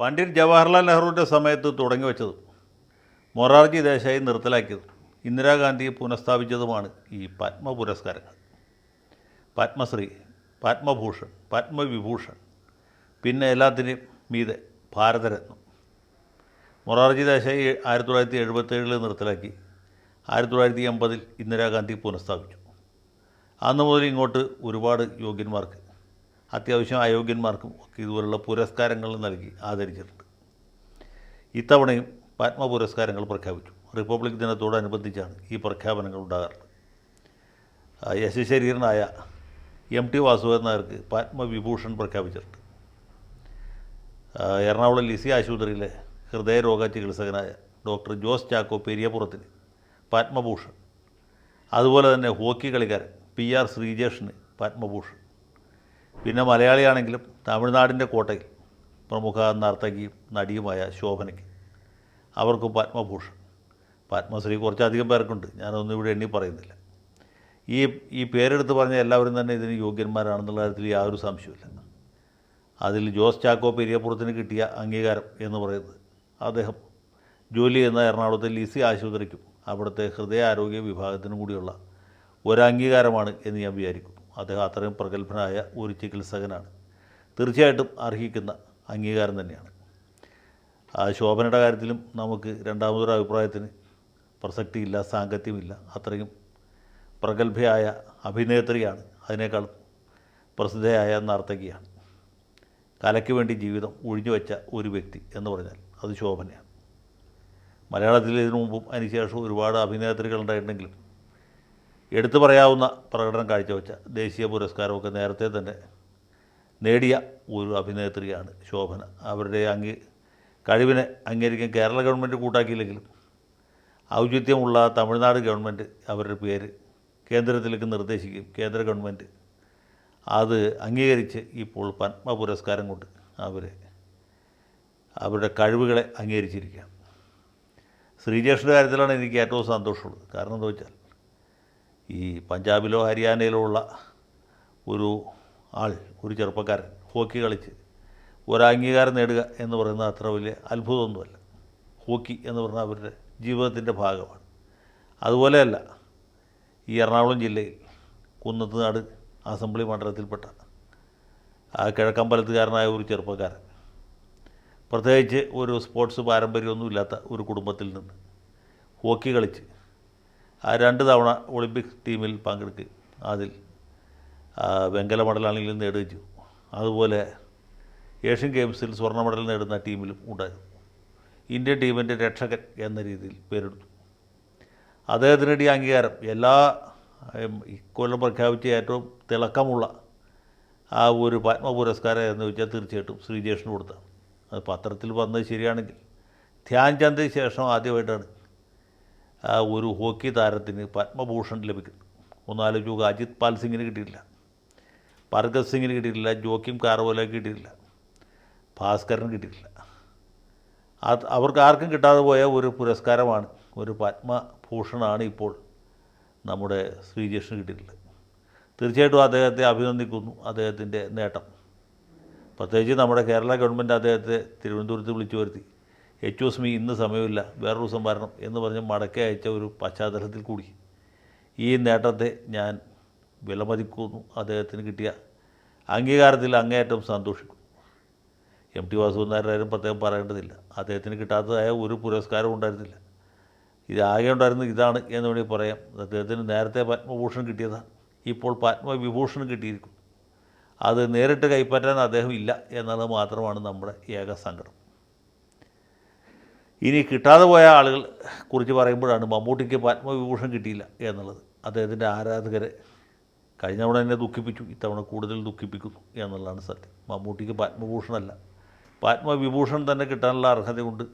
പണ്ഡിറ്റ് ജവഹർലാൽ നെഹ്റുവിന്റെ സമയത്ത് തുടങ്ങി വെച്ചത്. മൊറാർജി ദേശായി നിർത്തലാക്കിയത് ഇന്ദിരാഗാന്ധിയെ പുനഃസ്ഥാപിച്ചതുമാണ് ഈ പത്മ പുരസ്കാരങ്ങൾ പത്മശ്രീ പത്മഭൂഷൺ പത്മവിഭൂഷൺ പിന്നെ എല്ലാത്തിന്റെയും മീതെ ഭാരതരത്നം. മൊറാർജി ദേശായി ആയിരത്തി തൊള്ളായിരത്തി എഴുപത്തേഴിൽ നിർത്തലാക്കി ആയിരത്തി തൊള്ളായിരത്തി എൺപതിൽ ഇന്ദിരാഗാന്ധി പുനഃസ്ഥാപിച്ചു. അന്ന് മുതൽ ഇങ്ങോട്ട് ഒരുപാട് യോഗ്യന്മാർക്ക് അത്യാവശ്യം അയോഗ്യന്മാർക്കും ഒക്കെ ഇതുപോലുള്ള പുരസ്കാരങ്ങൾ നൽകി ആദരിച്ചിട്ടുണ്ട്. ഇത്തവണയും പത്മ പുരസ്കാരങ്ങൾ പ്രഖ്യാപിച്ചു. റിപ്പബ്ലിക് ദിനത്തോടനുബന്ധിച്ചാണ് ഈ പ്രഖ്യാപനങ്ങൾ ഉണ്ടാകാറുള്ളത്. യശശരീരനായ എം ടി വാസുദേവൻ നായർക്ക് പത്മവിഭൂഷൺ പ്രഖ്യാപിച്ചിട്ടുണ്ട്. എറണാകുളം ലിസി ആശുപത്രിയിലെ ഹൃദയരോഗ ചികിത്സകനായ ഡോക്ടർ ജോസ് ചാക്കോ പെരിയപുറത്തിന് പത്മഭൂഷൺ അതുപോലെ തന്നെ ഹോക്കി കളിക്കാരൻ പി ആർ ശ്രീജേഷിന് പത്മഭൂഷൺ പിന്നെ മലയാളിയാണെങ്കിലും തമിഴ്നാടിന്റെ കോട്ടയിൽ പ്രമുഖ നർത്തകിയും നടിയുമായ ശോഭനയ്ക്ക് അവർക്കും പത്മഭൂഷൺ. പത്മശ്രീ കുറച്ചധികം പേർക്കുണ്ട്. ഞാനൊന്നും ഇവിടെ എണ്ണി പറയുന്നില്ല. ഈ ഈ പേരെടുത്ത് പറഞ്ഞ എല്ലാവരും തന്നെ ഇതിന് യോഗ്യന്മാരാണെന്നുള്ള കാര്യത്തിൽ യാതൊരു സംശയമില്ല അതിൽ ജോസ് ചാക്കോ പെരിയപ്പുറത്തിന് കിട്ടിയ അംഗീകാരം എന്ന് പറയുന്നത് അദ്ദേഹം ജോലി ചെയ്യുന്ന എറണാകുളത്തെ ലിസി ആശുപത്രിക്കും അവിടുത്തെ ഹൃദയാരോഗ്യ വിഭാഗത്തിനും കൂടിയുള്ള ഒരു അംഗീകാരമാണ് എന്ന് ഞാൻ വിചാരിക്കുന്നു. അദ്ദേഹം അത്രയും പ്രഗത്ഭനായ ഒരു ചികിത്സകനാണ്. തീർച്ചയായിട്ടും അർഹിക്കുന്ന അംഗീകാരം തന്നെയാണ്. ആ ശോഭനയുടെ കാര്യത്തിലും നമുക്ക് രണ്ടാമതൊരു അഭിപ്രായത്തിന് പ്രസക്തിയില്ല സാങ്കത്യമില്ല. അത്രയും പ്രഗത്ഭയായ അഭിനേത്രിയാണ്. അതിനേക്കാൾ പ്രസിദ്ധയായ നർത്തകിയാണ്. കലയ്ക്ക് വേണ്ടി ജീവിതം ഒഴിഞ്ഞു വെച്ച ഒരു വ്യക്തി എന്ന് പറഞ്ഞാൽ അത് ശോഭനയാണ്. മലയാളത്തിൽ ഇതിനു മുമ്പും അതിനുശേഷവും ഒരുപാട് അഭിനേത്രികൾ ഉണ്ടായിട്ടുണ്ടെങ്കിലും എടുത്തു പറയാവുന്ന പ്രകടനം കാഴ്ചവെച്ച ദേശീയ പുരസ്കാരമൊക്കെ നേരത്തെ തന്നെ നേടിയ ഒരു അഭിനേത്രിയാണ് ശോഭന. അവരുടെ അംഗീ കഴിവിനെ അംഗീകരിക്കാൻ കേരള ഗവൺമെന്റ് കൂട്ടാക്കിയില്ലെങ്കിലും ഔചിത്യമുള്ള തമിഴ്നാട് ഗവൺമെന്റ് അവരുടെ പേര് കേന്ദ്രത്തിലേക്ക് നിർദ്ദേശിക്കും കേന്ദ്ര ഗവൺമെന്റ് അത് അംഗീകരിച്ച് ഇപ്പോൾ പത്മ പുരസ്കാരം കൊണ്ട് അവരെ അവരുടെ കഴിവുകളെ അംഗീകരിച്ചിരിക്കുകയാണ്. ശ്രീജേഷിന്റെ കാര്യത്തിലാണ് എനിക്ക് ഏറ്റവും സന്തോഷമുള്ളത്. കാരണം എന്താ വെച്ചാൽ ഈ പഞ്ചാബിലോ ഹരിയാനയിലോ ഉള്ള ഒരു ആൾ ഒരു ചെറുപ്പക്കാരൻ ഹോക്കി കളിച്ച്. ഒരു അംഗീകാരം നേടുക എന്ന് പറയുന്നത് അത്ര വലിയ അത്ഭുതമൊന്നുമല്ല. ഹോക്കി എന്ന് പറഞ്ഞാൽ അവരുടെ ജീവിതത്തിന്റെ ഭാഗമാണ്. അതുപോലെയല്ല ഈ എറണാകുളം ജില്ലയിൽ കുന്നത്തുനാട് അസംബ്ലി മണ്ഡലത്തിൽപ്പെട്ട ആ കിഴക്കമ്പലത്തുകാരനായ ഒരു ചെറുപ്പക്കാരൻ. പ്രത്യേകിച്ച് ഒരു സ്പോർട്സ് പാരമ്പര്യമൊന്നുമില്ലാത്ത ഒരു കുടുംബത്തിൽ നിന്ന് ഹോക്കി കളിച്ച് രണ്ട് തവണ ഒളിമ്പിക് ടീമിൽ പങ്കെടുക്കുകയും അതിൽ വെങ്കല മെഡലാണെങ്കിലും നേടുകയും ചെയ്തു. അതുപോലെ ഏഷ്യൻ ഗെയിംസിൽ സ്വർണ മെഡൽ നേടുന്ന ടീമിലും ഉണ്ടായിരുന്നു. ഇന്ത്യൻ ടീമിന്റെ രക്ഷകൻ എന്ന രീതിയിൽ പേരെടുത്തു. അദ്ദേഹത്തിനിടെ അംഗീകാരം. എല്ലാ ഇക്കൊല്ലം പ്രഖ്യാപിച്ച ഏറ്റവും തിളക്കമുള്ള ആ ഒരു പത്മ പുരസ്കാരം എന്ന് വെച്ചാൽ തീർച്ചയായിട്ടും ശ്രീജേഷിന് കൊടുത്താണ്. അത് പത്രത്തിൽ വന്നത് ശരിയാണെങ്കിൽ. ധ്യാൻചന്ദ് ശേഷം ആദ്യമായിട്ടാണ് ഒരു ഹോക്കി താരത്തിന് പത്മഭൂഷൺ ലഭിക്കും ഒന്നാലോചിച്ച് നോക്കുക അജിത് പാൽ സിംഗിന് കിട്ടിയിട്ടില്ല. പർഗത് സിംഗിന് കിട്ടിയിട്ടില്ല ജോക്കിം കാർവോലയ്ക്ക് കിട്ടിയിട്ടില്ല ഭാസ്കറിന് കിട്ടിയിട്ടില്ല. അത് അവർക്ക് ആർക്കും കിട്ടാതെ പോയ ഒരു പുരസ്കാരമാണ് ഒരു പത്മഭൂഷണാണ് ഇപ്പോൾ നമ്മുടെ ശ്രീജേഷിന് കിട്ടിയിട്ടുള്ളത്. തീർച്ചയായിട്ടും അദ്ദേഹത്തെ അഭിനന്ദിക്കുന്നു അദ്ദേഹത്തിന്റെ നേട്ടം. പ്രത്യേകിച്ച് നമ്മുടെ കേരള ഗവൺമെന്റ് അദ്ദേഹത്തെ തിരുവനന്തപുരത്ത് വിളിച്ചു വരുത്തി. എച്ച് എസ് ഇന്ന് സമയമില്ല വേറൊരു ദിവസം വരണം എന്ന് പറഞ്ഞ് മടക്കി അയച്ച ഒരു പശ്ചാത്തലത്തിൽ കൂടി. ഈ നേട്ടത്തെ ഞാൻ വിലമതിക്കുന്നു. അദ്ദേഹത്തിന് കിട്ടിയ അംഗീകാരത്തിൽ അങ്ങേയറ്റം സന്തോഷിക്കുന്നു. എം ടി വാസുദേവനാരും പ്രത്യേകം പറയേണ്ടതില്ല. അദ്ദേഹത്തിന് കിട്ടാത്തതായ ഒരു പുരസ്കാരവും ഉണ്ടായിരുന്നില്ല. ഇത് ആകെ ഉണ്ടായിരുന്നത് ഇതാണ് എന്ന് വേണമെങ്കിൽ പറയാം. അദ്ദേഹത്തിന് നേരത്തെ പത്മഭൂഷൺ കിട്ടിയതാണ്. ഇപ്പോൾ പത്മവിഭൂഷൺ കിട്ടിയിരിക്കുന്നു. അത് നേരിട്ട് കൈപ്പറ്റാൻ അദ്ദേഹം ഇല്ല എന്നത് മാത്രമാണ് നമ്മുടെ ഏക സങ്കടം. ഇനി കിട്ടാതെ പോയ ആളുകൾ കുറിച്ച് പറയുമ്പോഴാണ് മമ്മൂട്ടിക്ക് പത്മവിഭൂഷൺ കിട്ടിയില്ല എന്നുള്ളത്. അദ്ദേഹത്തിന്റെ ആരാധകരെ കഴിഞ്ഞ തവണ എന്നെ ദുഃഖിപ്പിച്ചു ഇത്തവണ കൂടുതൽ ദുഃഖിപ്പിക്കുന്നു എന്നുള്ളതാണ് സത്യം. മമ്മൂട്ടിക്ക് പത്മഭൂഷണല്ല പത്മവിഭൂഷൺ തന്നെ കിട്ടാനുള്ള അർഹതയുണ്ട്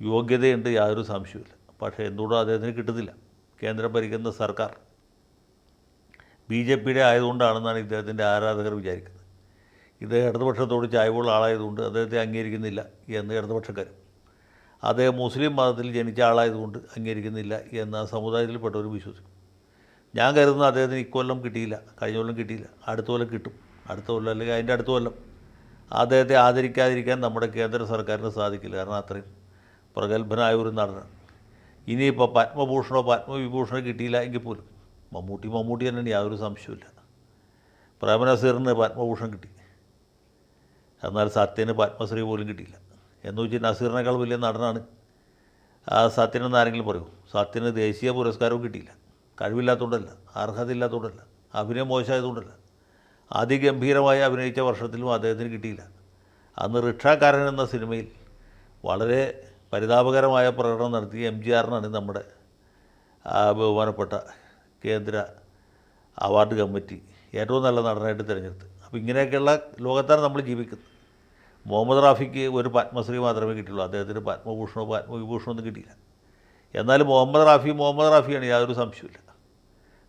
യോഗ്യതയുണ്ട് യാതൊരു സംശയവുമില്ല. പക്ഷേ എന്തുകൊണ്ടും അദ്ദേഹത്തിന് കിട്ടുന്നില്ല. കേന്ദ്രം ഭരിക്കുന്ന സർക്കാർ ബി ജെ പിയുടെ ആയതുകൊണ്ടാണെന്നാണ് ഇദ്ദേഹത്തിന്റെ ആരാധകർ വിചാരിക്കുന്നത്. ഇത് ഇടതുപക്ഷത്തോട് ചായ്വുള്ള ആളായതുകൊണ്ട് അദ്ദേഹത്തെ അംഗീകരിക്കുന്നില്ല എന്ന് ഇടതുപക്ഷക്കാരും. അദ്ദേഹം മുസ്ലിം മതത്തിൽ ജനിച്ച ആളായതുകൊണ്ട് അംഗീകരിക്കുന്നില്ല എന്ന് ആ സമുദായത്തിൽപ്പെട്ടവർ വിശ്വസിക്കും. ഞാൻ കരുതുന്നു അദ്ദേഹത്തിന് ഇക്കൊല്ലം കിട്ടിയില്ല കഴിഞ്ഞ കൊല്ലം കിട്ടിയില്ല അടുത്ത കൊല്ലം കിട്ടും അടുത്ത കൊല്ലം അല്ലെങ്കിൽ അതിന്റെ അടുത്ത കൊല്ലം. അദ്ദേഹത്തെ ആദരിക്കാതിരിക്കാൻ നമ്മുടെ കേന്ദ്ര സർക്കാരിന് സാധിക്കില്ല കാരണം അത്രയും പ്രഗത്ഭനായ ഒരു നടനാണ്. ഇനിയിപ്പോൾ പത്മഭൂഷണോ പത്മവിഭൂഷണോ കിട്ടിയില്ല എങ്കിൽ പോലും മമ്മൂട്ടി മമ്മൂട്ടി തന്നെയാണ് യാതൊരു സംശയമില്ല പ്രേമനസീറിന് പത്മഭൂഷൺ കിട്ടി. എന്നാൽ സത്യന് പത്മശ്രീ പോലും കിട്ടിയില്ല. എന്ന് വെച്ചാൽ നസീറിനേക്കാൾ വലിയ നടനാണ്. ആ സത്യനെന്ന് ആരെങ്കിലും പറയൂ. സത്യന് ദേശീയ പുരസ്കാരവും കിട്ടിയില്ല. കഴിവില്ലാത്തതുകൊണ്ടല്ല അർഹതയില്ലാത്തതുകൊണ്ടല്ല അഭിനയം മോശമായതുകൊണ്ടല്ല അതിഗംഭീരമായി അഭിനയിച്ച വർഷത്തിലും അദ്ദേഹത്തിന് കിട്ടിയില്ല. അന്ന് റിക്ഷാക്കാരൻ എന്ന സിനിമയിൽ വളരെ പരിതാപകരമായ പ്രകടനം നടത്തിയ എം ജി ആറിനാണ് നമ്മുടെ ബഹുമാനപ്പെട്ട കേന്ദ്ര അവാർഡ് കമ്മിറ്റി ഏറ്റവും നല്ല നടനായിട്ട് തിരഞ്ഞെടുത്ത് അപ്പോൾ ഇങ്ങനെയൊക്കെയുള്ള ലോകത്താണ് നമ്മൾ ജീവിക്കുന്നത്. മുഹമ്മദ് റാഫിക്ക് ഒരു പത്മശ്രീ മാത്രമേ കിട്ടിയുള്ളൂ. അദ്ദേഹത്തിന് പത്മഭൂഷണോ പത്മവിഭൂഷണോ ഒന്നും കിട്ടിയില്ല. എന്നാലും മുഹമ്മദ് റാഫി മുഹമ്മദ് റാഫിയാണ് യാതൊരു സംശയമില്ല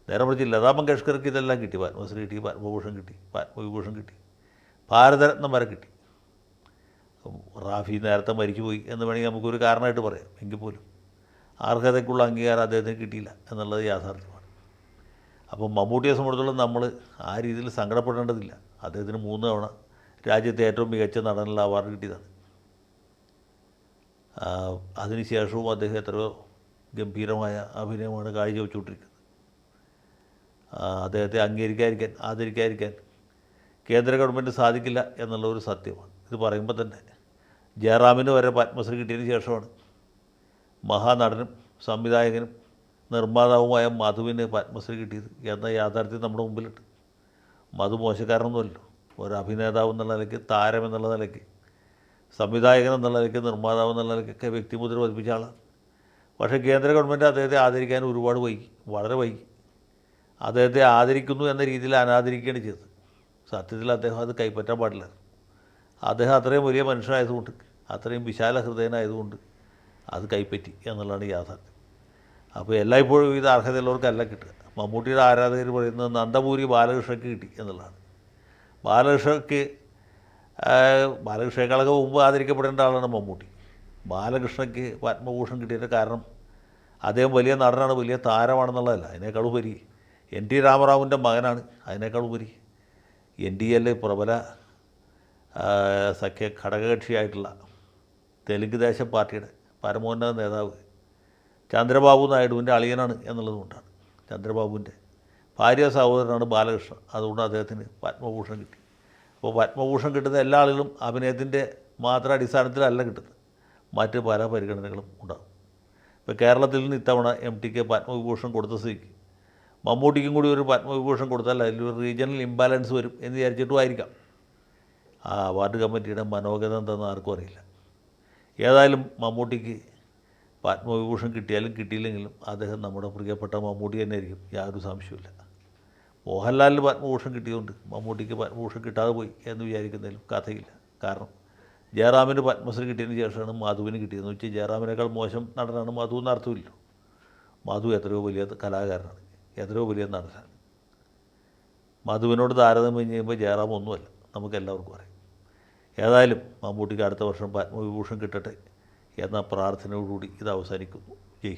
നേരെ മറിച്ച് ലതാ മങ്കേഷ്കർക്ക് ഇതെല്ലാം കിട്ടി. പത്മശ്രീ കിട്ടി പത്മഭൂഷൺ കിട്ടി പത്മവിഭൂഷൺ കിട്ടി. ഭാരതരത്നം വരെ കിട്ടി. റാഫി നേരത്തെ മരിച്ചുപോയി എന്ന് വേണമെങ്കിൽ നമുക്കൊരു കാരണമായിട്ട് പറയാം. എങ്കിൽ പോലും അർഹതയ്ക്കുള്ള അംഗീകാരം അദ്ദേഹത്തിന് കിട്ടിയില്ല എന്നുള്ളത് യാഥാർത്ഥ്യമാണ്. അപ്പോൾ മമ്മൂട്ടിയെ സംബന്ധിച്ചിടത്തോളം നമ്മൾ ആ രീതിയിൽ സങ്കടപ്പെടേണ്ടതില്ല. അദ്ദേഹത്തിന് മൂന്ന് തവണ രാജ്യത്തെ ഏറ്റവും മികച്ച നടനുള്ള അവാർഡ് കിട്ടിയതാണ്. അതിനുശേഷവും അദ്ദേഹം എത്രയോ ഗംഭീരമായ അഭിനയമാണ് കാഴ്ചവെച്ചുകൊണ്ടിരിക്കുന്നത്. അദ്ദേഹത്തെ അംഗീകരിക്കാതിരിക്കാൻ ആദരിക്കാതിരിക്കാൻ കേന്ദ്ര ഗവൺമെന്റ് സാധിക്കില്ല എന്നുള്ള ഒരു സത്യമാണ്. ഇത് പറയുമ്പോൾ തന്നെ ജയറാമിന് വരെ പത്മശ്രീ കിട്ടിയതിന് ശേഷമാണ് മഹാനടനും സംവിധായകനും നിർമ്മാതാവുമായ മധുവിന് പത്മശ്രീ കിട്ടിയത് എന്ന യാഥാർത്ഥ്യം നമ്മുടെ മുമ്പിലുണ്ട്. മധു മോശക്കാരനൊന്നുമല്ലോ ഒരു അഭിനേതാവ് എന്നുള്ള നിലയ്ക്ക് താരം എന്നുള്ള നിലയ്ക്ക് സംവിധായകൻ എന്നുള്ള നിലയ്ക്ക് നിർമ്മാതാവ് എന്നുള്ള നിലയ്ക്കൊക്കെ വ്യക്തിമുദ്ര പതിപ്പിച്ച ആളാണ്. പക്ഷേ കേന്ദ്ര ഗവൺമെന്റ് അദ്ദേഹത്തെ ആദരിക്കാൻ ഒരുപാട് വൈകി വളരെ വൈകി. അദ്ദേഹത്തെ ആദരിക്കുന്നു എന്ന രീതിയിൽ അനാദരിക്കുകയാണ് ചെയ്തത്. സത്യത്തിൽ അദ്ദേഹം അത് കൈപ്പറ്റാൻ പാടില്ല. അദ്ദേഹം അത്രയും വലിയ മനുഷ്യനായതുകൊണ്ട് അത്രയും വിശാല ഹൃദയനായതുകൊണ്ട് അത് കൈപ്പറ്റി എന്നുള്ളതാണ് യാഥാർത്ഥ്യം. അപ്പോൾ എല്ലായ്പ്പോഴും ഇത് അർഹതയുള്ളവർക്കല്ല കിട്ടുക. മമ്മൂട്ടിയുടെ ആരാധകർ പറയുന്നത് നന്ദപൂരി ബാലകൃഷ്ണയ്ക്ക് കിട്ടി എന്നുള്ളതാണ്. ബാലകൃഷ്ണയ്ക്ക് ബാലകൃഷ്ണേക്കാളൊക്കെ മുമ്പ് ആദരിക്കപ്പെടേണ്ട ആളാണ് മമ്മൂട്ടി. ബാലകൃഷ്ണയ്ക്ക് പത്മഭൂഷൺ കിട്ടിയതിന്റെ കാരണം അദ്ദേഹം വലിയ നടനാണ് വലിയ താരമാണെന്നുള്ളതല്ല. അതിനേക്കാൾ ഉപരി എൻ ടി രാമറാവുവിന്റെ മകനാണ്. അതിനേക്കാൾ ഉപരി എൻ ഡി എൽ പ്രബല സഖ്യ ഘടകകക്ഷിയായിട്ടുള്ള തെലുങ്ക് ദേശ പാർട്ടിയുടെ പരമോന്നത നേതാവ് ചന്ദ്രബാബു നായിഡുവിന്റെ അളിയനാണ് എന്നുള്ളതുകൊണ്ടാണ്. ചന്ദ്രബാബുവിന്റെ ഭാര്യ സഹോദരനാണ് ബാലകൃഷ്ണൻ. അതുകൊണ്ട് അദ്ദേഹത്തിന് പത്മഭൂഷൺ കിട്ടി. അപ്പോൾ പത്മഭൂഷൺ കിട്ടുന്ന എല്ലാ ആളുകളും അഭിനയത്തിന്റെ മാത്രം അടിസ്ഥാനത്തിലല്ല കിട്ടുന്നത്. മറ്റ് പല പരിഗണനകളും ഉണ്ടാകും. ഇപ്പോൾ കേരളത്തിൽ നിന്ന് ഇത്തവണ എം ടിക്ക് പത്മവിഭൂഷൺ കൊടുത്ത സ്ഥിതിക്ക് മമ്മൂട്ടിക്കും കൂടി ഒരു പത്മവിഭൂഷൺ കൊടുത്താൽ അതിലൊരു റീജിയണൽ ഇംബാലൻസ് വരും എന്ന് വിചാരിച്ചിട്ടും ആയിരിക്കാം. ആ അവാർഡ് കമ്മിറ്റിയുടെ മനോഗത എന്തെന്ന് ആർക്കും അറിയില്ല. ഏതായാലും മമ്മൂട്ടിക്ക് പത്മവിഭൂഷൺ കിട്ടിയാലും കിട്ടിയില്ലെങ്കിലും അദ്ദേഹം നമ്മുടെ പ്രിയപ്പെട്ട മമ്മൂട്ടി തന്നെ ആയിരിക്കും യാതൊരു സംശയമില്ല മോഹൻലാലിന് പത്മഭൂഷൺ കിട്ടിയതുകൊണ്ട് മമ്മൂട്ടിക്ക് പത്മഭൂഷൺ കിട്ടാതെ പോയി എന്ന് വിചാരിക്കുന്നതിലും കഥയില്ല. കാരണം ജയറാമിന് പത്മശ്രീ കിട്ടിയതിന് ശേഷമാണ് മാധുവിന് കിട്ടിയതെന്ന് വെച്ചാൽ ജയറാമിനേക്കാൾ മോശം നടനാണ് മാധു എന്ന് അർത്ഥമില്ലല്ലോ. മാധു എത്രയോ വലിയ കലാകാരനാണ്. എത്രയോ വലിയ നടനാണ്. മാധുവിനോട് താരതമ്യം ചെയ്യുമ്പോൾ ജയറാം ഒന്നുമല്ല. നമുക്ക് എല്ലാവർക്കും അറിയാം. ഏതായാലും മമ്മൂട്ടിക്ക് അടുത്ത വർഷം പത്മവിഭൂഷൺ കിട്ടട്ടെ എന്ന പ്രാർത്ഥനയോടുകൂടി ഇത് അവസാനിക്കുന്നു. ജയ്